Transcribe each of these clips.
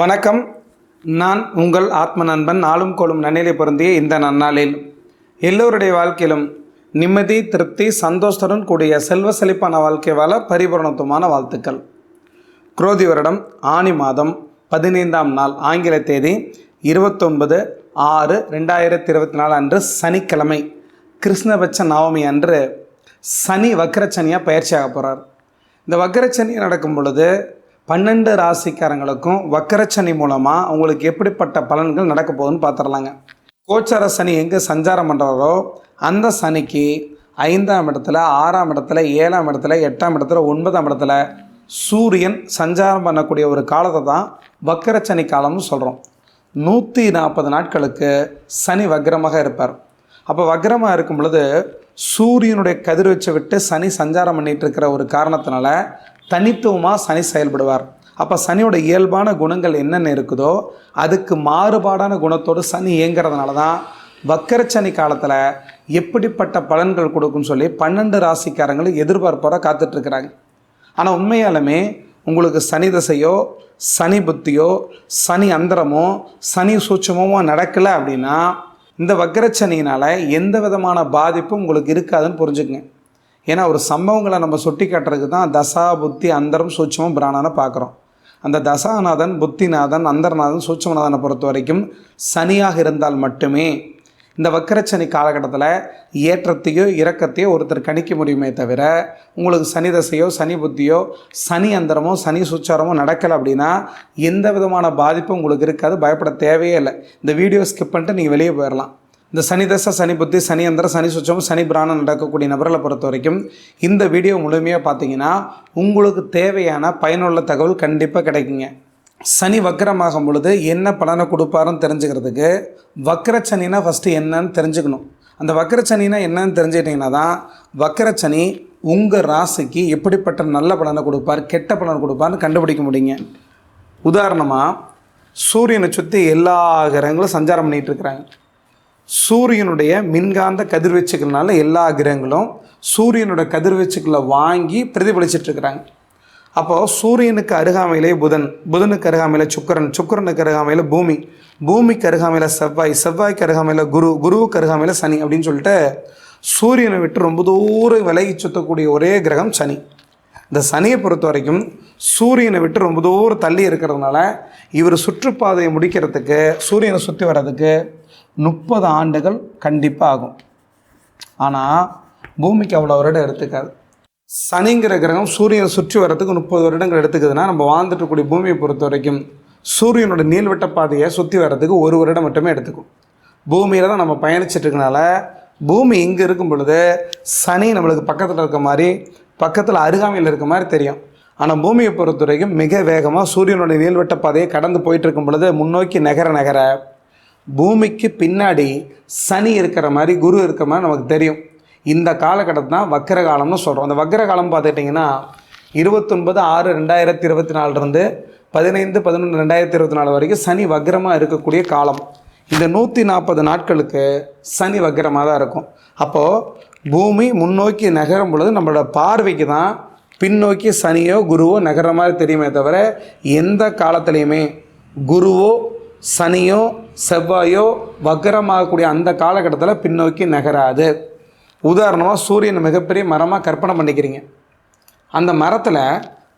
வணக்கம். நான் உங்கள் ஆத்ம நண்பன் நாளும் கோளும் நன்னிலை பொருந்திய இந்த நன்னாளில். எல்லோருடைய வாழ்க்கையிலும் நிம்மதி திருப்தி சந்தோஷத்துடன் கூடிய செல்வ செழிப்பான வாழ்க்கை வாழ பரிபூரணத்துவமான வாழ்த்துக்கள். குரோதி வருடம் ஆனி மாதம் பதினைந்தாம் நாள் ஆங்கில தேதி இருபத்தொன்பது ஆறு ரெண்டாயிரத்தி இருபத்தி நாலு அன்று சனிக்கிழமை. கிருஷ்ணபட்ச நவமி அன்று சனி வக்கரச்சனியாக பயிற்சியாக போகிறார் இந்த வக்கரச்சனி நடக்கும் பொழுது பன்னெண்டு ராசிக்காரங்களுக்கும் வக்கரச்சனி மூலமாக அவங்களுக்கு எப்படிப்பட்ட பலன்கள் நடக்க போகுதுன்னு பார்த்துடலாங்க கோச்சார சனி எங்கே சஞ்சாரம் பண்ணுறாரோ அந்த சனிக்கு ஐந்தாம் இடத்துல ஆறாம் இடத்துல ஏழாம் இடத்துல எட்டாம் இடத்துல ஒன்பதாம் இடத்துல சூரியன் சஞ்சாரம் பண்ணக்கூடிய ஒரு காலத்தை தான் வக்கரச்சனி காலம்னு சொல்கிறோம் நூற்றி நாற்பது நாட்களுக்கு சனி வக்ரமாக இருப்பார். அப்போ வக்ரமாக இருக்கும் பொழுது சூரியனுடைய கதிர்வீச்சை விட்டு சனி சஞ்சாரம் பண்ணிகிட்டு இருக்கிற ஒரு காரணத்தினால தனித்துவமாக சனி செயல்படுவார். அப்போ சனியோட இயல்பான குணங்கள் என்னென்ன இருக்குதோ அதுக்கு மாறுபாடான குணத்தோடு சனி இயங்கிறதுனால தான் வக்கரச்சனி காலத்தில் எப்படிப்பட்ட பலன்கள் கொடுக்கும்னு சொல்லி பன்னெண்டு ராசிக்காரங்களும் எதிர்பார்ப்போட காத்துட்ருக்குறாங்க. ஆனால் உண்மையாலுமே உங்களுக்கு சனி தசையோ சனி புத்தியோ சனி அந்தரமோ சனி சூட்சமோ நடக்கலை அப்படின்னா இந்த வக்கரச்சனியினால் எந்த விதமான பாதிப்பும் உங்களுக்கு இருக்காதுன்னு புரிஞ்சுக்குங்க. ஏன்னா ஒரு சம்பவங்களை நம்ம சுட்டி காட்டுறதுக்கு தான் தசா புத்தி அந்தரம் சூட்சமும் பிராணனை பார்க்குறோம். அந்த தசாநாதன் புத்திநாதன் அந்தர்நாதன் சூட்சமநாதனை பொறுத்த வரைக்கும் சனியாக இருந்தால் மட்டுமே இந்த வக்கரச்சனி காலகட்டத்தில் ஏற்றத்தையோ இறக்கத்தையோ ஒருத்தர் கணிக்க முடியுமே தவிர உங்களுக்கு சனி தசையோ சனி புத்தியோ சனி அந்தரமோ சனி சுச்சாரமோ நடக்கலை அப்படின்னா எந்த விதமான பாதிப்பும் உங்களுக்கு இருக்காது. பயப்பட தேவையே இல்லை. இந்த வீடியோ ஸ்கிப் பண்ணிட்டு நீங்கள் வெளியே போயிடலாம். இந்த சனி தசை சனி புத்தி சனி அந்தர சனி சுச்சம் சனி பிராணம் நடக்கக்கூடிய நபர்களை பொறுத்த வரைக்கும் இந்த வீடியோ முழுமையாக பார்த்தீங்கன்னா உங்களுக்கு தேவையான பயனுள்ள தகவல் கண்டிப்பாக கிடைக்குங்க. சனி வக்கரமாகும் பொழுது என்ன பலனை கொடுப்பாருன்னு தெரிஞ்சுக்கிறதுக்கு வக்கரச்சனினா ஃபஸ்ட்டு என்னன்னு தெரிஞ்சுக்கணும். அந்த வக்கரச்சனினா என்னன்னு தெரிஞ்சுக்கிட்டிங்கன்னா தான் வக்கரச்சனி உங்கள் ராசிக்கு எப்படிப்பட்ட நல்ல பலனை கொடுப்பார் கெட்ட பலனை கொடுப்பார்னு கண்டுபிடிக்க முடியுங்க. உதாரணமாக சூரியனை சுற்றி எல்லா கிரகங்களும் சஞ்சாரம் பண்ணிகிட்டு இருக்கிறாங்க. சூரியனுடைய மின்காந்த கதிர்வீச்சுகள்னால எல்லா கிரகங்களும் சூரியனோட கதிர்வீச்சுக்களை வாங்கி பிரதிபலிச்சிட்டு இருக்கிறாங்க. அப்போது சூரியனுக்கு அருகாமையிலே புதன் புதனுக்கு அருகாமையில் சுக்கரன் சுக்கரனுக்கு அருகாமையில் பூமி பூமிக்கு அருகாமையில் செவ்வாய் செவ்வாய்க்கு அருகாமையில் குரு குருவுக்கு அருகாமையில் சனி அப்படின்னு சொல்லிட்டு சூரியனை விட்டு ரொம்ப தூரம் விலகி சுற்றக்கூடிய ஒரே கிரகம் சனி. இந்த சனியை பொறுத்த வரைக்கும் சூரியனை விட்டு ரொம்ப தூரம் தள்ளி இருக்கிறதுனால இவர் சுற்றுப்பாதையை முடிக்கிறதுக்கு சூரியனை சுற்றி வர்றதுக்கு முப்பது ஆண்டுகள் கண்டிப்பாக ஆகும் ஆனால் பூமிக்கு அவ்வளோ வருடம் எடுத்துக்காது. சனிங்கிற கிரகம் சூரியனை சுற்றி வர்றதுக்கு முப்பது வருடங்கள் எடுத்துக்குதுன்னா நம்ம வாழ்ந்துட்டுக்கூடிய இருக்கக்கூடிய பூமியை பொறுத்த வரைக்கும் சூரியனோட நீள்வட்ட பாதையை சுற்றி வர்றதுக்கு ஒரு வருடம் மட்டுமே எடுத்துக்கும். பூமியில் தான் நம்ம பயணிச்சிட்டு இருக்கனால பூமி இங்கே இருக்கும் பொழுது சனி நம்மளுக்கு பக்கத்தில் இருக்க மாதிரி பக்கத்தில் அருகாமையில் இருக்க மாதிரி தெரியும். ஆனால் பூமியை பொறுத்த வரைக்கும் மிக வேகமாக சூரியனுடைய நீள்வட்ட பாதையை கடந்து போயிட்டு இருக்கும் பொழுது முன்னோக்கி நகர நகர பூமிக்கு பின்னாடி சனி இருக்கிற மாதிரி குரு இருக்கிற மாதிரி நமக்கு தெரியும். இந்த காலகட்டத்தை தான் வக்கர காலம்னு சொல்கிறோம் அந்த வக்கர காலம் பார்த்துக்கிட்டிங்கன்னா இருபத்தொன்பது ஆறு ரெண்டாயிரத்தி இருபத்தி நாலுலேருந்து பதினைந்து பதினொன்று ரெண்டாயிரத்தி இருபத்தி நாலு வரைக்கும் சனி வக்ரமாக இருக்கக்கூடிய காலம். இந்த நூற்றி நாற்பது நாட்களுக்கு சனி வக்ரமாக தான் இருக்கும். அப்போது பூமி முன்னோக்கி நகரும் பொழுது நம்மளோட பார்வைக்கு தான் பின்னோக்கி சனியோ குருவோ நகர மாதிரி தெரியுமே தவிர எந்த காலத்துலேயுமே குருவோ சனியோ செவ்வாயோ வக்கரமாகக்கூடிய அந்த காலகட்டத்தில் பின்னோக்கி நகராது. உதாரணமாக சூரியன் மிகப்பெரிய மரமாக கற்பனை பண்ணிக்கிறீங்க. அந்த மரத்தில்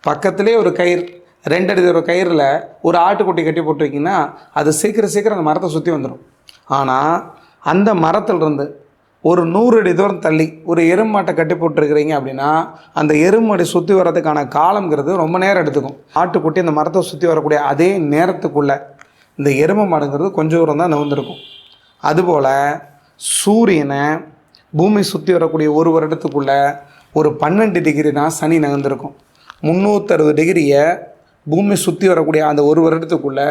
பக்கத்திலே ஒரு கயிறு ரெண்டு அடி ஒரு கயிறில் ஒரு ஆட்டுக்குட்டி கட்டி போட்டிருக்கீங்கன்னா அது சீக்கிரம் சீக்கிரம் அந்த மரத்தை சுற்றி வந்துடும் ஆனால் அந்த மரத்துலேருந்து ஒரு நூறு அடி தூரம் தள்ளி ஒரு எருமாட்டை கட்டி போட்டிருக்கிறீங்க அப்படின்னா அந்த எருமாடி சுற்றி வர்றதுக்கான காலங்கிறது ரொம்ப நேரம் எடுத்துக்கும். ஆட்டுக்குட்டி அந்த மரத்தை சுற்றி வரக்கூடிய அதே நேரத்துக்குள்ளே இந்த எருமை மாடுங்கிறது கொஞ்சம் தூரம் தான் நவுந்திருக்கும். அதுபோல் சூரியனை பூமி சுற்றி வரக்கூடிய ஒரு வருடத்துக்குள்ளே ஒரு பன்னெண்டு டிகிரி தான் சனி நகர்ந்திருக்கும். முந்நூற்றறுபது டிகிரியை பூமி சுற்றி வரக்கூடிய அந்த ஒரு வருடத்துக்குள்ளே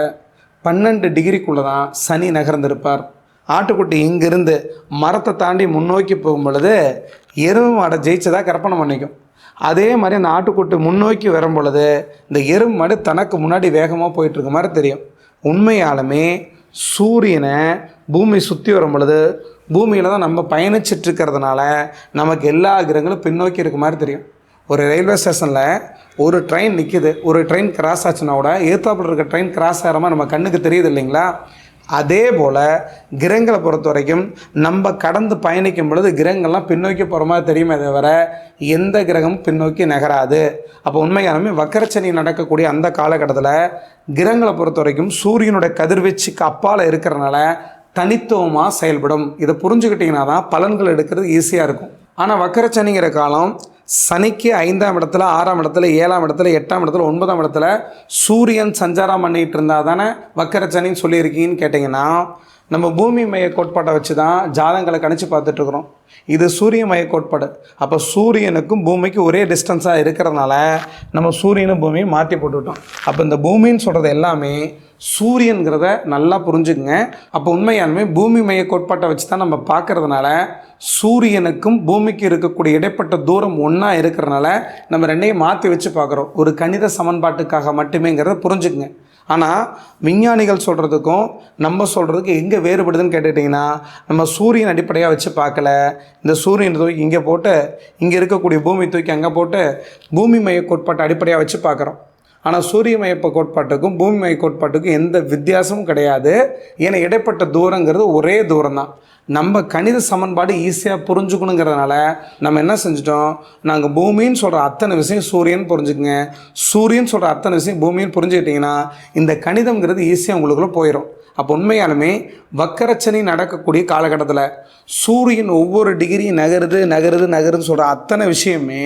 பன்னெண்டு டிகிரிக்குள்ளே தான் சனி நகர்ந்திருப்பார். ஆட்டுக்குட்டி இங்கிருந்து மரத்தை தாண்டி முன்னோக்கி போகும் பொழுது எருமை மாடை ஜெயிச்சதாக கற்பனை பண்ணிக்கும். அதே மாதிரி அந்த ஆட்டுக்குட்டி முன்னோக்கி வரும் பொழுது இந்த எருமை மாடு தனக்கு முன்னாடி வேகமாக போயிட்டுருக்க மாதிரி தெரியும். உண்மையாலுமே சூரியனை பூமி சுற்றி வரும் பொழுது பூமியில் தான் நம்ம பயணிச்சிட்டு இருக்கிறதுனால நமக்கு எல்லா கிரகங்களும் பின்னோக்கி இருக்க மாதிரி தெரியும். ஒரு ரயில்வே ஸ்டேஷனில் ஒரு ட்ரெயின் நிற்கிது ஒரு ட்ரெயின் கிராஸ் ஆச்சுன்னா கூட ஏத்தாப்புல இருக்க ட்ரெயின் கிராஸ் ஆகிற மாதிரி நம்ம கண்ணுக்கு தெரியுது இல்லைங்களா? அதே போல் கிரகங்களை பொறுத்த வரைக்கும் நம்ம கடந்து பயணிக்கும் பொழுது கிரகங்கள்லாம் பின்னோக்கி போகிற மாதிரி தெரியுமே தவிர எந்த கிரகமும் பின்னோக்கி நகராது. அப்போ உண்மையாலுமே வக்கரச்சனி நடக்கக்கூடிய அந்த காலகட்டத்தில் கிரகங்களை பொறுத்த வரைக்கும் சூரியனுடைய கதிர்வீச்சுக்கு அப்பால் இருக்கிறனால தனித்துவமாக செயல்படும். இதை புரிஞ்சுக்கிட்டிங்கன்னா தான் பலன்கள் எடுக்கிறது ஈஸியாக இருக்கும். ஆனால் வக்கரச்சனிங்கிற காலம் சனிக்கு ஐந்தாம் இடத்துல ஆறாம் இடத்துல ஏழாம் இடத்துல எட்டாம் இடத்துல ஒன்பதாம் இடத்துல சூரியன் சஞ்சாரம் பண்ணிகிட்டு இருந்தால் தானே வக்கரச்சனின்னு சொல்லியிருக்கீங்கன்னு கேட்டிங்கன்னா நம்ம பூமி மைய கோட்பாட்டை வச்சு தான் ஜாதங்களை கணிச்சு பார்த்துட்ருக்குறோம் இது சூரிய மைய கோட்பாடு. அப்போ சூரியனுக்கும் பூமிக்கும் ஒரே டிஸ்டன்ஸாக இருக்கிறதுனால நம்ம சூரியனும் பூமியும் மாற்றி போட்டுவிட்டோம் அப்போ இந்த பூமின்னு சொல்கிறது எல்லாமே சூரியன்கிறத நல்லா புரிஞ்சுக்குங்க. அப்போ உண்மையாலுமே பூமி மைய கோட்பாட்டை வச்சு தான் நம்ம பார்க்கறதுனால சூரியனுக்கும் பூமிக்கு இருக்கக்கூடிய இடைப்பட்ட தூரம் ஒன்றா இருக்கிறனால நம்ம ரெண்டையும் மாற்றி வச்சு பார்க்குறோம். ஒரு கணித சமன்பாட்டுக்காக மட்டுமேங்கிறத புரிஞ்சுக்குங்க. ஆனால் விஞ்ஞானிகள் சொல்கிறதுக்கும் நம்ம சொல்கிறதுக்கு எங்கே வேறுபடுதுன்னு கேட்டுக்கிட்டிங்கன்னா நம்ம சூரியன் அடிப்படையாக வச்சு பார்க்கல. இந்த சூரியன் தூக்கி இங்கே போட்டு இங்கே இருக்கக்கூடிய பூமி தூக்கி அங்கே போட்டு பூமி மைய கோட்பாட்டை அடிப்படையாக வச்சு பார்க்குறோம். ஆனால் சூரிய மையப்ப கோட்பாட்டுக்கும் பூமி மைய கோட்பாட்டுக்கும் எந்த வித்தியாசமும் கிடையாது. ஏன்னா இடைப்பட்ட தூரங்கிறது ஒரே தூரம் தான் நம்ம கணித சமன்பாடு ஈஸியாக புரிஞ்சுக்கணுங்கிறதுனால நம்ம என்ன செஞ்சிட்டோம்? நாங்கள் பூமின்னு சொல்கிற அத்தனை விஷயம் சூரியன் புரிஞ்சுக்குங்க. சூரியன் சொல்கிற அத்தனை விஷயம் பூமின்னு புரிஞ்சுக்கிட்டிங்கன்னா இந்த கணிதம்ங்கிறது ஈஸியாக உங்களுக்குள்ளே போயிடும் அப்போ உண்மையாலுமே வக்கரச்சனை நடக்கக்கூடிய காலகட்டத்தில் சூரியன் ஒவ்வொரு டிகிரி நகருது நகருது நகருதுன்னு சொல்கிற அத்தனை விஷயமே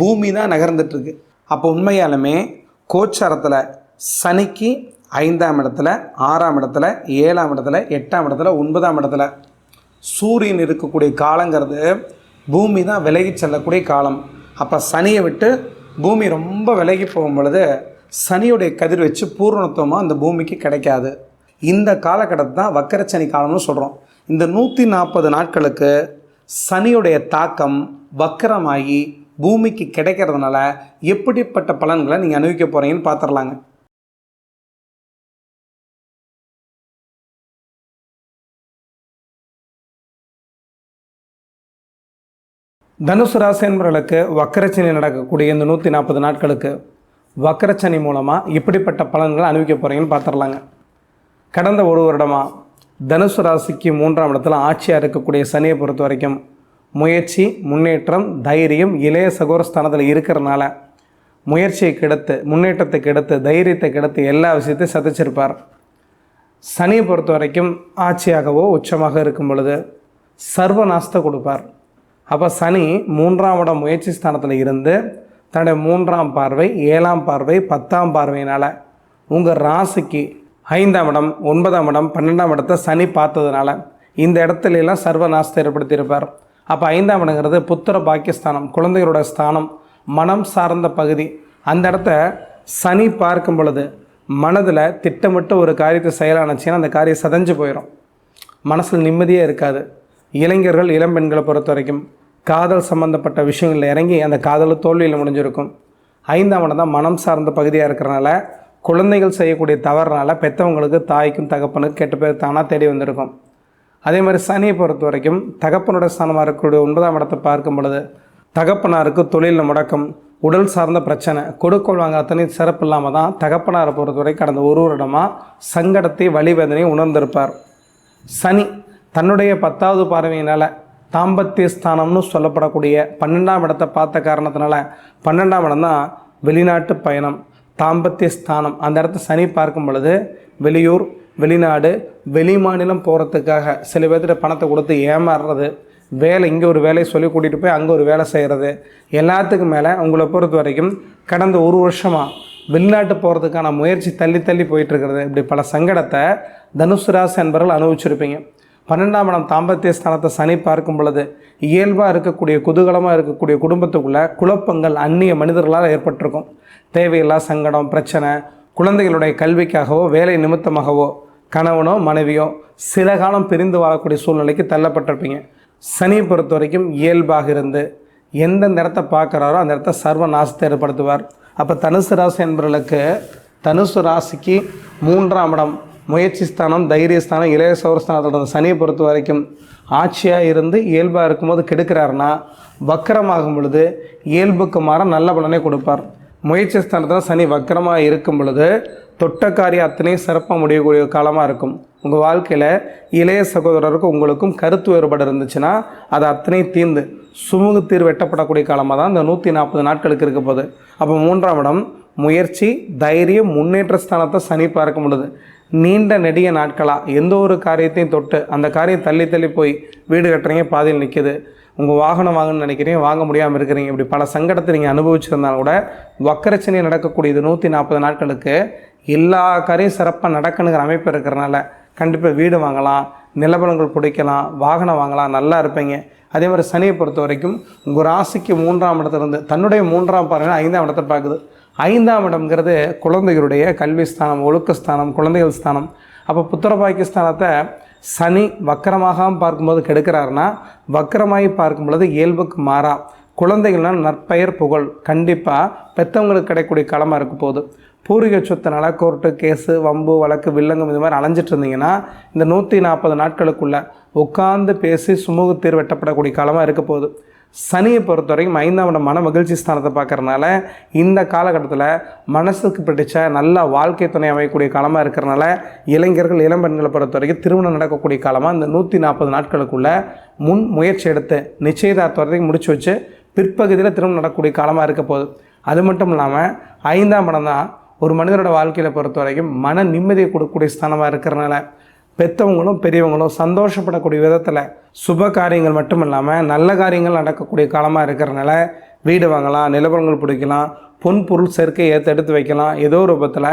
பூமி தான் நகர்ந்துட்டுருக்கு அப்போ உண்மையாலுமே கோச்சாரத்தில் சனிக்கு ஐந்தாம் இடத்துல ஆறாம் இடத்துல ஏழாம் இடத்துல எட்டாம் இடத்துல ஒன்பதாம் இடத்துல சூரியன் இருக்கக்கூடிய காலங்கிறது பூமி தான் விலகி செல்லக்கூடிய காலம். அப்போ சனியை விட்டு பூமி ரொம்ப விலகி போகும் பொழுது சனியுடைய கதிர் வச்சு பூர்ணத்துவமாக அந்த பூமிக்கு கிடைக்காது. இந்த காலகட்டத்தை தான் வக்கரச்சனி காலம்னு சொல்கிறோம் இந்த நூற்றி நாற்பது நாட்களுக்கு சனியுடைய தாக்கம் வக்கரமாகி பூமிக்கு கிடைக்கிறதுனால எப்படிப்பட்ட பலன்களை நீங்கள் அனுபவிக்க போகிறீங்கன்னு பார்த்துடலாங்க தனுசு ராசி என்பவர்களுக்கு வக்கரச்சனி நடக்கக்கூடிய இந்த நூற்றி நாற்பது நாட்களுக்கு வக்கரச்சனி மூலமாக இப்படிப்பட்ட பலன்களை அனுபவிக்க போகிறீங்கன்னு பார்த்துடலாங்க கடந்த ஒரு வருடமாக தனுசு ராசிக்கு மூன்றாம் இடத்துல ஆட்சியாக இருக்கக்கூடிய சனியை பொறுத்த வரைக்கும் முயற்சி முன்னேற்றம் தைரியம் இளைய சகோரஸ்தானத்தில் இருக்கிறனால முயற்சியை கெடுத்து முன்னேற்றத்தை கெடுத்து தைரியத்தை கெடுத்து எல்லா விஷயத்தையும் சதிச்சிருப்பார் சனியை பொறுத்த வரைக்கும் ஆட்சியாகவோ உச்சமாக இருக்கும் பொழுது சர்வநாசத்தை கொடுப்பார். அப்போ சனி மூன்றாம் இடம் முயற்சி ஸ்தானத்தில் இருந்து தன்னுடைய மூன்றாம் பார்வை ஏழாம் பார்வை பத்தாம் பார்வையினால் உங்கள் ராசிக்கு ஐந்தாம் இடம் ஒன்பதாம் இடம் பன்னெண்டாம் இடத்தை சனி பார்த்ததுனால இந்த இடத்துலலாம் சர்வநாசத்தை ஏற்படுத்தியிருப்பார். அப்போ ஐந்தாம் இடங்கிறது புத்திர பாக்கியஸ்தானம் குழந்தைகளோட ஸ்தானம் மனம் சார்ந்த பகுதி. அந்த இடத்த சனி பார்க்கும் பொழுது மனதில் திட்டமிட்டு ஒரு காரியத்தை செயலானுச்சுன்னா அந்த காரியம் சதஞ்சு போயிடும் மனசில் நிம்மதியே இருக்காது. இளைஞர்கள் இளம் பெண்களை பொறுத்த வரைக்கும் காதல் சம்மந்தப்பட்ட விஷயங்களில் இறங்கி அந்த காதல் தோல்வியில் முடிஞ்சிருக்கும். ஐந்தாம் இடம் தான் மனம் சார்ந்த பகுதியாக இருக்கிறனால குழந்தைகள் செய்யக்கூடிய தவறுனால பெற்றவங்களுக்கு தாய்க்கும் தகப்பனுக்கு கெட்ட பேர் தானாக தேடி வந்திருக்கும். அதே மாதிரி சனியை பொறுத்த வரைக்கும் தகப்பனோட ஸ்தானமாக இருக்கக்கூடிய ஒன்பதாம் இடத்தை பார்க்கும் பொழுது தகப்பனாருக்கு தொழிலில் முடக்கம் உடல் சார்ந்த பிரச்சனை கொடுக்கல் வாங்க அத்தனை சிறப்பு இல்லாமல் தான் தகப்பனாரை பொறுத்தவரை கடந்த ஒரு வருடமாக சங்கடத்தை வழிவேதனையை உணர்ந்திருப்பார். சனி தன்னுடைய பத்தாவது பார்வையினால் தாம்பத்திய ஸ்தானம்னு சொல்லப்படக்கூடிய பன்னெண்டாம் இடத்தை பார்த்த காரணத்தினால பன்னெண்டாம் இடம் தான் வெளிநாட்டு பயணம் தாம்பத்திய ஸ்தானம். அந்த இடத்த சனி பார்க்கும் பொழுது வெளியூர் வெளிநாடு வெளி மாநிலம் போகிறதுக்காக சில பேர்த்திட்ட பணத்தை கொடுத்து ஏமாறுறது வேலை இங்கே ஒரு வேலையை சொல்லி கூட்டிகிட்டு போய் அங்கே ஒரு வேலை செய்கிறது எல்லாத்துக்கும் மேலே உங்களை பொறுத்த வரைக்கும் கடந்த ஒரு வருஷமாக வெளிநாட்டு போகிறதுக்கான முயற்சி தள்ளி தள்ளி போயிட்டுருக்கிறது. இப்படி பல சங்கடத்தை தனுசு ராசி என்பவர்கள் அனுபவிச்சிருப்பீங்க. பன்னெண்டாம் இடம் தாம்பத்திய ஸ்தானத்தை சனி பார்க்கும் பொழுது இயல்பாக இருக்கக்கூடிய குதூகலமாக இருக்கக்கூடிய குடும்பத்துக்குள்ளே குழப்பங்கள் அந்நிய மனிதர்களால் ஏற்பட்டிருக்கும். தேவையில்லா சங்கடம் பிரச்சனை குழந்தைகளுடைய கல்விக்காகவோ வேலை நிமித்தமாகவோ கணவனோ மனைவியோ சில காலம் பிரிந்து வாழக்கூடிய சூழ்நிலைக்கு தள்ளப்பட்டிருப்பீங்க. சனியை பொறுத்த வரைக்கும் இயல்பாக இருந்து எந்தெந்த இடத்த பார்க்குறாரோ அந்த இடத்த சர்வ நாசத்தை ஏற்படுத்துவார். அப்போ தனுசு ராசி என்பவர்களுக்கு தனுசு ராசிக்கு மூன்றாம் இடம் முயற்சி ஸ்தானம் தைரியஸ்தானம் இளைய சௌரஸ்தானத்தோட சனியை பொறுத்த வரைக்கும் ஆட்சியாக இருந்து இயல்பாக இருக்கும்போது கெடுக்கிறாருன்னா வக்கரமாகும் பொழுது இயல்புக்கு மாற நல்ல பலனை கொடுப்பார். முயற்சி ஸ்தானத்தில் சனி வக்கரமாக இருக்கும் பொழுது தொட்ட காரியம் அத்தனையும் சிறப்பாக முடியக்கூடிய காலமாக இருக்கும். உங்கள் வாழ்க்கையில் இளைய சகோதரருக்கும் உங்களுக்கும் கருத்து வேறுபாடு இருந்துச்சுன்னா அது அத்தனையும் தீர்ந்து சுமூக தீர்வு வெட்டப்படக்கூடிய காலமாக தான் இந்த நூற்றி நாற்பது நாட்களுக்கு இருக்க போகுது. அப்போ மூன்றாம் இடம் முயற்சி தைரியம் முன்னேற்ற ஸ்தானத்தை சனி பார்க்க முடியுது நீண்ட நெடிய நாட்களாக எந்த ஒரு காரியத்தையும் தொட்டு அந்த காரியம் தள்ளி தள்ளி போய் வீடு கட்டுறீங்க பாதியில் நிற்கிது உங்கள் வாகனம் வாங்கணும்னு நினைக்கிறீங்க வாங்க முடியாமல் இருக்கிறீங்க இப்படி பல சங்கடத்தை நீங்கள் அனுபவிச்சிருந்தாலும் கூட வக்கரச்சனை நடக்கக்கூடிய இது நூற்றி நாற்பது நாட்களுக்கு எல்லா காரையும் சிறப்பாக நடக்கணுங்கிற அமைப்பு இருக்கிறனால கண்டிப்பாக வீடு வாங்கலாம் நிலபலங்கள் பிடிக்கலாம் வாகனம் வாங்கலாம் நல்லா இருப்பீங்க. அதே மாதிரி சனியை பொறுத்த வரைக்கும் உங்கள் ராசிக்கு மூன்றாம் இடத்துல இருந்து தன்னுடைய மூன்றாம் பாருங்கள் ஐந்தாம் இடத்தை பார்க்குது. ஐந்தாம் இடம்ங்கிறது குழந்தைகளுடைய கல்வி ஸ்தானம் ஒழுக்க ஸ்தானம் குழந்தைகள் ஸ்தானம். அப்போ புத்திர பாக்கியஸ்தானத்தை சனி வக்கரமாகாமல் பார்க்கும்போது கெடுக்கிறாருன்னா வக்கரமாகி பார்க்கும் பொழுது இயல்புக்கு மாறா. குழந்தைகள்னால் நற்பெயர் புகழ். கண்டிப்பாக பெற்றவங்களுக்கு கிடைக்கக்கூடிய களமாக இருக்க போகுது. பூர்வீக சொத்துனால கோர்ட்டு கேஸு வம்பு வழக்கு வில்லங்கம் இது மாதிரி அலைஞ்சிட்டு இருந்தீங்கன்னா இந்த நூற்றி நாற்பது நாட்களுக்குள்ளே உட்கார்ந்து பேசி சுமூக தீர்வு வெட்டப்படக்கூடிய காலமாக இருக்க போகுது. சனியை பொறுத்த வரைக்கும் ஐந்தாம் மன மகிழ்ச்சி ஸ்தானத்தை பார்க்குறதுனால இந்த காலகட்டத்தில் மனசுக்கு பிடிச்ச நல்ல வாழ்க்கை துணை அமையக்கூடிய காலமாக இருக்கிறனால இளைஞர்கள் இளம் பெண்களை பொறுத்த வரைக்கும் திருமணம் நடக்கக்கூடிய காலமாக இந்த நூற்றி நாற்பது நாட்களுக்குள்ளே முன் முயற்சி எடுத்து நிச்சயதார்த்த வரைக்கும் முடிச்சு வச்சு பிற்பகுதியில் திருமணம் நடக்கக்கூடிய காலமாக இருக்க போகுது. அது மட்டும் இல்லாமல் ஐந்தாம் படம் தான் ஒரு மனிதனோட வாழ்க்கையில் பொறுத்த வரைக்கும் மன நிம்மதியை கொடுக்கக்கூடிய ஸ்தானமாக இருக்கிறனால பெற்றவங்களும் பெரியவங்களும் சந்தோஷப்படக்கூடிய விதத்தில் சுப காரியங்கள் மட்டும் இல்லாமல் நல்ல காரியங்கள் நடக்கக்கூடிய காலமாக இருக்கிறனால வீடு வாங்கலாம் நிலவரங்கள் பிடிக்கலாம் பொன் பொருள் சேர்க்கை ஏற்று எடுத்து வைக்கலாம். ஏதோ ரூபத்தில்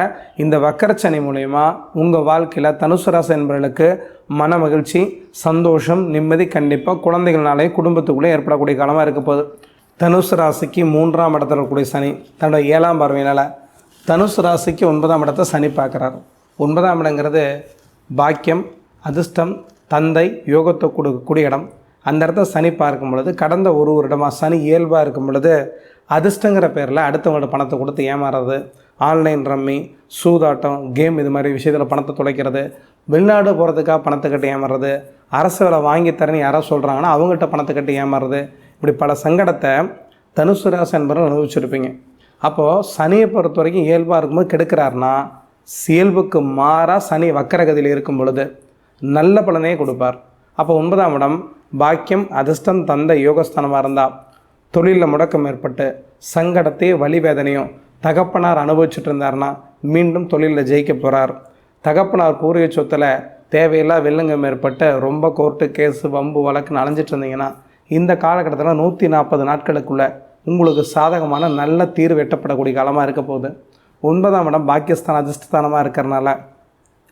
இந்த வக்கரச்சனை மூலயமா உங்கள் வாழ்க்கையில் தனுசு ராசி என்பவர்களுக்கு மன மகிழ்ச்சி சந்தோஷம் நிம்மதி கண்டிப்பாக குழந்தைகள்னாலே குடும்பத்துக்குள்ளே ஏற்படக்கூடிய காலமாக இருக்க போகுது. தனுசு ராசிக்கு மூன்றாம் இடத்துல இருக்கக்கூடிய சனி தன்னோட ஏழாம் பார்வையினால் தனுசு ராசிக்கு ஒன்பதாம் இடத்தை சனி பார்க்குறாரு. ஒன்பதாம் இடங்கிறது பாக்கியம் அதிர்ஷ்டம் தந்தை யோகத்தை கொடுக்கக்கூடிய இடம் அந்த இடத்த சனி பார்க்கும் பொழுது கடந்த ஒரு வருடமாக சனி இயல்பாக இருக்கும் பொழுது அதிர்ஷ்டங்கிற பேரில் அடுத்தவங்களோட பணத்தை கொடுத்து ஏமாறுறது ஆன்லைன் ரம்மி சூதாட்டம் கேம் இது மாதிரி விஷயத்தில் பணத்தை தொலைக்கிறது வெளிநாடு போகிறதுக்காக பணத்தை கட்டி ஏமாறுறது அரசு வேலை வாங்கி தரேன்னு யாரோ சொல்கிறாங்கன்னா அவங்ககிட்ட பணத்தை கட்டி ஏமாறுறது. இப்படி பல சங்கடத்தை தனுசு ராசி என்பவர்கள் அனுபவிச்சிருப்பீங்க. அப்போது சனியை பொறுத்த வரைக்கும் இயல்பாக இருக்கும்போது கெடுக்கிறாருன்னா இயல்புக்கு மாறாக சனி வக்கரகதியில் இருக்கும் பொழுது நல்ல பலனையே கொடுப்பார். அப்போ ஒன்பதாம் இடம் பாக்கியம் அதிர்ஷ்டம் தந்த யோகஸ்தானமாக இருந்தால் தொழிலில் முடக்கம் ஏற்பட்டு சங்கடத்தையும் வலி வேதனையும் தகப்பனார் அனுபவிச்சுட்டு இருந்தார்னா மீண்டும் தொழிலில் ஜெயிக்க போகிறார் தகப்பனார் பூர்வீக சொத்தில் தேவையில்லா வெள்ளங்கம் ஏற்பட்டு ரொம்ப கோர்ட்டு கேஸு வம்பு வழக்குன்னு அலைஞ்சிட்டு இருந்தீங்கன்னா இந்த காலகட்டத்தில் நூற்றி நாற்பது நாட்களுக்குள்ளே உங்களுக்கு சாதகமான நல்ல தீர்வு எட்டப்படக்கூடிய காலமாக இருக்க போகுது. ஒன்பதாம் இடம் பாக்கியஸ்தான் அதிர்ஷ்டஸ்தானமாக இருக்கிறனால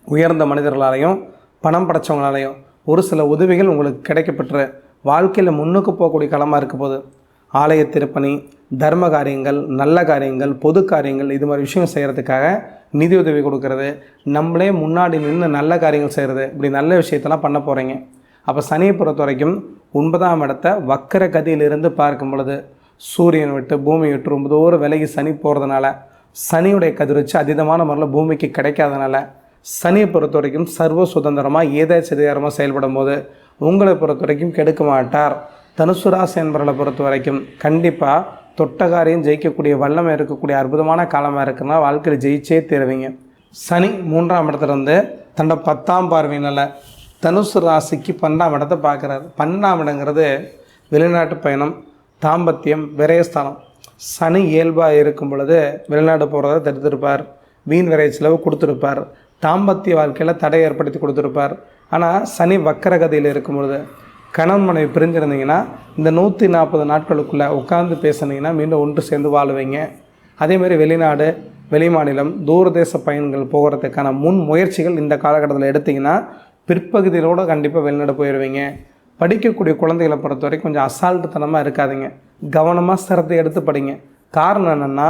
உயர்ந்த மனிதர்களாலையும் பணம் படைச்சவங்களாலையும் ஒரு சில உதவிகள் உங்களுக்கு கிடைக்கப்பெற்று வாழ்க்கையில் முன்னுக்கு போகக்கூடிய களமாக இருக்க போகுது. ஆலய திருப்பணி தர்ம காரியங்கள் நல்ல காரியங்கள் பொது காரியங்கள் இது மாதிரி விஷயம் செய்கிறதுக்காக நிதி உதவி கொடுக்கறது நம்மளே முன்னாடி நின்று நல்ல காரியங்கள் செய்கிறது இப்படி நல்ல விஷயத்தெல்லாம் பண்ண போகிறீங்க அப்போ சனியை பொறுத்த வரைக்கும் ஒன்பதாம் இடத்த வக்கர கதியிலிருந்து பார்க்கும் பொழுது சூரியன் விட்டு பூமி விட்டு ரொம்ப தூரம் விலகி சனி போகிறதுனால சனியுடைய கதிர்வச்சு அதீதமான முறையில் பூமிக்கு கிடைக்காதனால சனியை பொறுத்த வரைக்கும் சர்வ சுதந்திரமாக ஏதாச்சும் செயல்படும் போது உங்களை பொறுத்த வரைக்கும் கெடுக்க மாட்டார். தனுசு ராசி என்பவர்களை பொறுத்த வரைக்கும் கண்டிப்பாக தொட்டகாரையும் ஜெயிக்கக்கூடிய வல்லமை இருக்கக்கூடிய அற்புதமான காலமாக இருக்குன்னா வாழ்க்கையில் ஜெயிச்சே தருவீங்க. சனி மூன்றாம் இடத்துல இருந்து தன்னோட பத்தாம் பார்வையினால் தனுசு ராசிக்கு பன்னெண்டாம் இடத்தை பார்க்குறாரு. பன்னெண்டாம் இடங்கிறது வெளிநாட்டு பயணம் தாம்பத்தியம் விரயஸ்தானம். சனி இயல்பாக இருக்கும் பொழுது வெளிநாடு போகிறத தடுத்திருப்பார். வீண் விரைய செலவு கொடுத்துருப்பார். தாம்பத்திய வாழ்க்கையில் தடை ஏற்படுத்தி கொடுத்துருப்பார். ஆனால் சனி வக்கரகதியில் இருக்கும் பொழுது கணவன் மனைவி பிரிஞ்சிருந்தீங்கன்னா இந்த நூற்றி நாற்பது நாட்களுக்குள்ளே உட்கார்ந்து பேசுனீங்கன்னா மீண்டும் ஒன்று சேர்ந்து வாழுவீங்க. அதேமாதிரி வெளிநாடு வெளிமாநிலம் தூரதேச பயணங்கள் போகிறதுக்கான முன் முயற்சிகள் இந்த காலகட்டத்தில் எடுத்திங்கன்னா பிற்பகுதியிலோடு கண்டிப்பாக வெளிநாடு போயிடுவீங்க படிக்கக்கூடிய குழந்தைகளை பொறுத்த வரைக்கும் கொஞ்சம் அசால்ட்டுத்தனமாக இருக்காதிங்க. கவனமாக சிரத்தை எடுத்து படிங்க. காரணம் என்னென்னா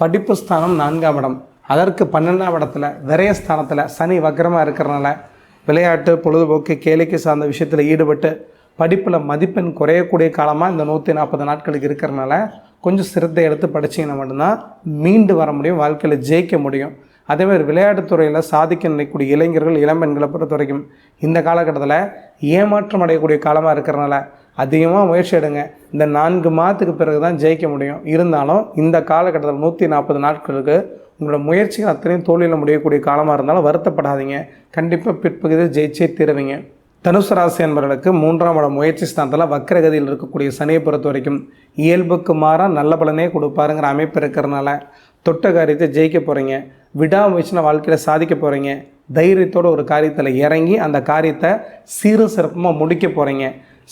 படிப்பு ஸ்தானம் நான்காம் இடம். அதற்கு பன்னெண்டாம் இடத்துல விரைய ஸ்தானத்தில் சனி வக்கரமாக இருக்கிறனால விளையாட்டு பொழுதுபோக்கு கேளிக்கை சார்ந்த விஷயத்தில் ஈடுபட்டு படிப்பில் மதிப்பெண் குறையக்கூடிய காலமாக இந்த நூற்றி நாற்பது நாட்களுக்கு இருக்கிறனால கொஞ்சம் சிரத்தை எடுத்து படிச்சிங்கன்னா மட்டும்தான் மீண்டு வர முடியும் வாழ்க்கையில் ஜெயிக்க முடியும். அதேமாதிரி விளையாட்டுத்துறையில் சாதிக்க நினைக்கக்கூடிய இளைஞர்கள் இளம்பெண்களை பொறுத்த வரைக்கும் இந்த காலகட்டத்தில் ஏமாற்றம் அடையக்கூடிய காலமாக இருக்கிறனால அதிகமாக முயற்சி எடுங்க. இந்த நான்கு மாதத்துக்கு பிறகு தான் ஜெயிக்க முடியும். இருந்தாலும் இந்த காலகட்டத்தில் நூற்றி நாற்பது நாட்களுக்கு உங்களோட முயற்சிகள் அத்தனையும் தோல்வியில் முடியக்கூடிய காலமாக இருந்தாலும் வருத்தப்படாதீங்க. கண்டிப்பாக பிற்பகுதியில் ஜெயிச்சே தீருவீங்க. தனுசு ராசி என்பவர்களுக்கு மூன்றாம் இடம் முயற்சி ஸ்தானத்தில் வக்கரகதியில் இருக்கக்கூடிய சனியை பொறுத்த வரைக்கும் இயல்புக்கு மாறாக நல்ல பலனே கொடுப்பாருங்கிற அமைப்பு இருக்கிறனால தொட்ட காரியத்தை ஜெயிக்க போகிறீங்க விடாமுயற்சின வாழ்க்கையில் சாதிக்க போகிறீங்க தைரியத்தோட ஒரு காரியத்தில் இறங்கி அந்த காரியத்தை சீரு சிறப்புமாக முடிக்க போகிறீங்க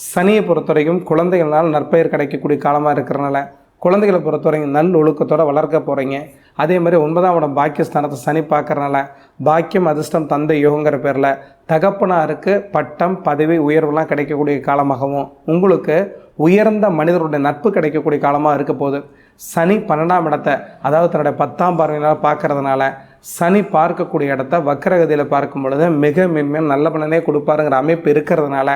சனியை பொறுத்த வரைக்கும் குழந்தைகளால் நற்பெயர் கிடைக்கக்கூடிய காலமாக இருக்கிறனால குழந்தைகளை பொறுத்த வரைக்கும் நல் ஒழுக்கத்தோடு வளர்க்க போகிறீங்க அதே மாதிரி ஒன்பதாம் இடம் பாக்கியஸ்தானத்தை சனி பார்க்குறனால பாக்கியம் அதிர்ஷ்டம் தந்தை யோகங்கிற பேரில் தகப்பனாருக்கு பட்டம் பதவி உயர்வுலாம் கிடைக்கக்கூடிய காலமாகவும் உங்களுக்கு உயர்ந்த மனிதருடைய நட்பு கிடைக்கக்கூடிய காலமாக இருக்க போகுது. சனி பன்னெண்டாம் இடத்தை அதாவது தன்னுடைய பத்தாம் பார்வையினால் பார்க்கறதுனால சனி பார்க்கக்கூடிய இடத்த வக்கரகதியில் பார்க்கும் பொழுது மிக மென்மையாக நல்ல பலனே கொடுப்பாருங்கிற அமைப்பு இருக்கிறதுனால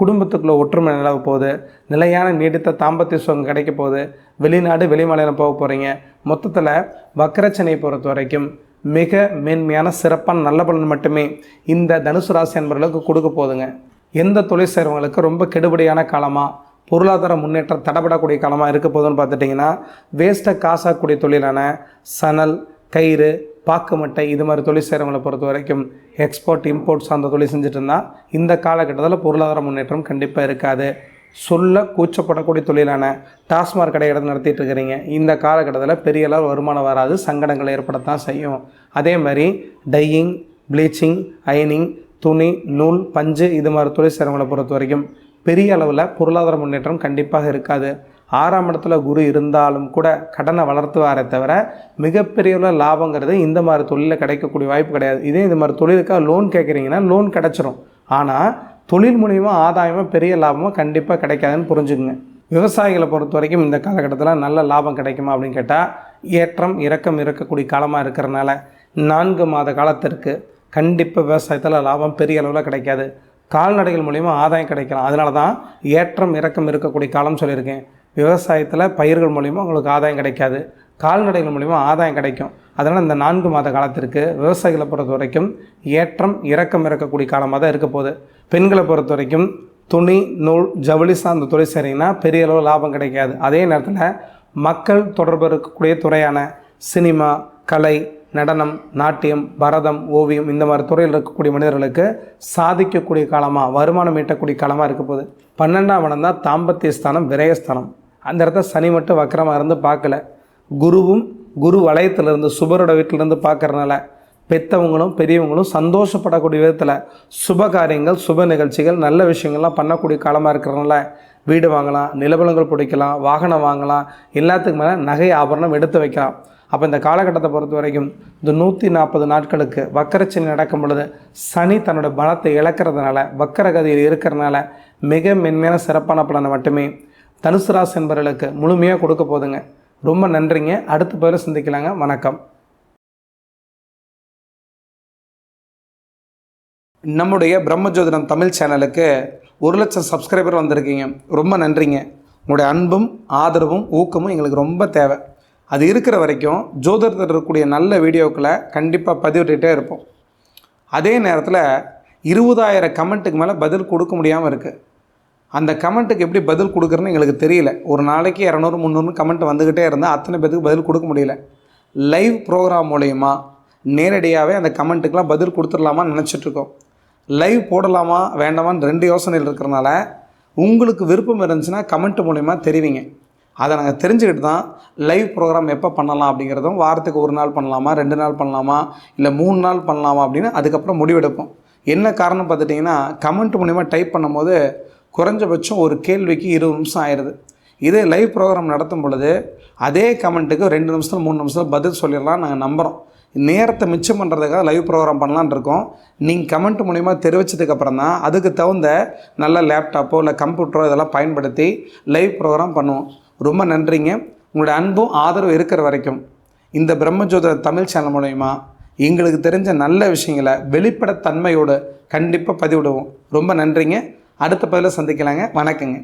குடும்பத்துக்குள்ளே ஒற்றுமை நிலவ போகுது. நிலையான நீடித்த தாம்பத்திய சுகம் கிடைக்க போகுது. வெளிநாடு வெளிமாநிலம் போக போகிறீங்க மொத்தத்தில் வக்கரச்சனையை பொறுத்த வரைக்கும் மிக மேன்மையான சிறப்பான நல்ல பலன் மட்டுமே இந்த தனுசு ராசி என்பவர்களுக்கு கொடுக்க போதுங்க எந்த தொழில் செய்கிறவங்களுக்கு ரொம்ப கெடுபடியான காலமாக பொருளாதார முன்னேற்றம் தடபடக்கூடிய காலமாக இருக்க போகுதுன்னு பார்த்துட்டிங்கன்னா வேஸ்ட்டை காசாகக்கூடிய தொழிலான சணல் கயிறு பாக்கு மட்டை இது மாதிரி தொழில் செய்கிறவங்களை பொறுத்த வரைக்கும் எக்ஸ்போர்ட் இம்போர்ட் சார்ந்த தொழில் செஞ்சுட்டு இருந்தால் இந்த காலகட்டத்தில் பொருளாதார முன்னேற்றம் கண்டிப்பாக இருக்காது. சொல்ல கூச்சப்படக்கூடிய தொழிலான டாஸ்மாக் கடை இடத்து நடத்திட்டு இருக்கிறீங்க. இந்த காலகட்டத்தில் பெரிய அளவு வருமானம் வராது சங்கடங்கள் ஏற்படத்தான் செய்யும். அதே மாதிரி டையிங் ப்ளீச்சிங் அயனிங் துணி நூல் பஞ்சு இது மாதிரி தொழில் செய்கிறவங்களை பொறுத்த வரைக்கும் பெரிய அளவில் பொருளாதார முன்னேற்றம் கண்டிப்பாக இருக்காது. ஆறாம் இடத்துல குரு இருந்தாலும் கூட கடனை வளர்த்துவாரே தவிர மிகப்பெரிய லாபங்கிறது இந்த மாதிரி தொழிலில் கிடைக்கக்கூடிய வாய்ப்பு கிடையாது. இதே இந்த மாதிரி தொழிலுக்காக லோன் கேட்குறீங்கன்னா லோன் கிடச்சிரும். ஆனால் தொழில் மூலியமாக ஆதாயமாக பெரிய லாபமாக கண்டிப்பாக கிடைக்காதுன்னு புரிஞ்சுக்குங்க. விவசாயிகளை பொறுத்த வரைக்கும் இந்த காலகட்டத்தில் நல்ல லாபம் கிடைக்குமா அப்படின்னு கேட்டால் ஏற்றம் இறக்கம் இருக்கக்கூடிய காலமாக இருக்கிறனால நான்கு மாத காலத்திற்கு கண்டிப்பாக விவசாயத்தில் லாபம் பெரிய அளவில் கிடைக்காது. கால்நடைகள் மூலிமா ஆதாயம் கிடைக்கலாம். அதனால தான் ஏற்றம் இறக்கம் இருக்கக்கூடிய காலம் சொல்லியிருக்கேன். விவசாயத்தில் பயிர்கள் மூலிமா உங்களுக்கு ஆதாயம் கிடைக்காது. கால்நடைகள் மூலிமா ஆதாயம் கிடைக்கும். அதனால் இந்த நான்கு மாத காலத்திற்கு விவசாயிகளை பொறுத்த வரைக்கும் ஏற்றம் இறக்கம் இருக்கக்கூடிய காலமாக தான் இருக்க போகுது. பெண்களை பொறுத்த வரைக்கும் துணி நூல் ஜவுளி சார்ந்த தொழில் செய்கிறீங்கன்னா பெரிய அளவு லாபம் கிடைக்காது. அதே நேரத்தில் மக்கள் தொடர்பு இருக்கக்கூடிய துறையான சினிமா கலை நடனம் நாட்டியம் பரதம் ஓவியம் இந்த மாதிரி துறையில் இருக்கக்கூடிய மனிதர்களுக்கு சாதிக்கக்கூடிய காலமாக வருமானம் ஈட்டக்கூடிய காலமாக இருக்க போகுது. பன்னெண்டாம் இடம் தான் தாம்பத்திய ஸ்தானம் விரயஸ்தானம். அந்த இடத்த சனி மட்டும் வக்கரமாக இருந்து பார்க்கல. குருவும் குரு வலயத்திலிருந்து சுபரோட வீட்டிலேருந்து பார்க்குறனால பெற்றவங்களும் பெரியவங்களும் சந்தோஷப்படக்கூடிய விதத்தில் சுப காரியங்கள் சுப நிகழ்ச்சிகள் நல்ல விஷயங்கள்லாம் பண்ணக்கூடிய காலமாக இருக்கிறனால வீடு வாங்கலாம் நிலபலங்கள் பிடிக்கலாம் வாகனம் வாங்கலாம் எல்லாத்துக்கு மேலே நகை ஆபரணம் எடுத்து வைக்கலாம். அப்போ இந்த காலகட்டத்தை பொறுத்த வரைக்கும் இந்த நூற்றி நாற்பது நாட்களுக்கு வக்கரச்சனி நடக்கும் பொழுது சனி தன்னோட பலத்தை இழக்கிறதுனால வக்கரகதியில் இருக்கிறனால மிக மென்மையான சிறப்பான பலனை மட்டுமே தனுசு ராசி என்பவர்களுக்கு முழுமையாக கொடுக்க போதுங்க. ரொம்ப நன்றிங்க. அடுத்த பேரை சந்திக்கலாங்க. வணக்கம். நம்முடைய பிரம்மஜோதிடம் தமிழ் சேனலுக்கு ஒரு லட்சம் சப்ஸ்கிரைபர் வந்திருக்கீங்க. ரொம்ப நன்றிங்க. உங்களுடைய அன்பும் ஆதரவும் ஊக்கமும் எங்களுக்கு ரொம்ப தேவை. அது இருக்கிற வரைக்கும் ஜோதிடத்தில் இருக்கக்கூடிய நல்ல வீடியோக்களை கண்டிப்பாக பதிவிட்டுகிட்டே இருப்போம். அதே நேரத்தில் இருபதாயிரம் கமெண்ட்டுக்கு மேலே பதில் கொடுக்க முடியாமல் இருக்குது அந்த கமெண்ட்டுக்கு எப்படி பதில் கொடுக்குறேன்னு எங்களுக்கு தெரியல. ஒரு நாளைக்கு இரநூறு முந்நூறு கமெண்ட் வந்துக்கிட்டே இருந்தால் அத்தனை பேத்துக்கு பதில் கொடுக்க முடியல. லைவ் ப்ரோக்ராம் மூலயமா நேரடியாகவே அந்த கமெண்ட்டுக்கெலாம் பதில் கொடுத்துடலாமான்னு நினச்சிட்ருக்கோம் லைவ் போடலாமா வேண்டாமான்னு ரெண்டு யோசனைகள் இருக்கிறனால உங்களுக்கு விருப்பம் இருந்துச்சுன்னா கமெண்ட் மூலயமா தெரிவிங்க. அதை நாங்கள் தெரிஞ்சுக்கிட்டு தான் லைவ் ப்ரோக்ராம் எப்போ பண்ணலாம் அப்படிங்கிறதும் வாரத்துக்கு ஒரு நாள் பண்ணலாமா ரெண்டு நாள் பண்ணலாமா இல்லை மூணு நாள் பண்ணலாமா அப்படின்னு அதுக்கப்புறம் முடிவெடுப்போம். என்ன காரணம் பார்த்துட்டிங்கன்னா கமெண்ட் மூலிமா டைப் பண்ணும்போது குறைஞ்சபட்சம் ஒரு கேள்விக்கு இருபது நிமிஷம் ஆயிடுது இதே லைவ் ப்ரோக்ராம் நடத்தும் பொழுது அதே கமெண்ட்டுக்கு ரெண்டு நிமிஷத்தில் மூணு நிமிஷத்தில் பதில் சொல்லிடலாம் நாங்கள் நம்புகிறோம் நேரத்தை மிச்சம் பண்ணுறதுக்காக லைவ் ப்ரோக்ராம் பண்ணலான் இருக்கோம். நீங்கள் கமெண்ட் மூலிமா தெரிவிச்சதுக்கப்புறம் தான் அதுக்கு தகுந்த நல்ல லேப்டாப்போ இல்லை கம்ப்யூட்டரோ இதெல்லாம் பயன்படுத்தி லைவ் ப்ரோக்ராம் பண்ணுவோம். ரொம்ப நன்றிங்க. உங்களோட அன்பும் ஆதரவு இருக்கிற வரைக்கும் இந்த பிரம்மஜோதிட தமிழ் சேனல் மூலயமா எங்களுக்கு தெரிஞ்ச நல்ல விஷயங்களை வெளிப்படைத்தன்மையோடு கண்டிப்பாக பதிவிடுவோம். ரொம்ப நன்றிங்க. அடுத்த பதிவில் சந்திக்கலாங்க. வணக்கங்க.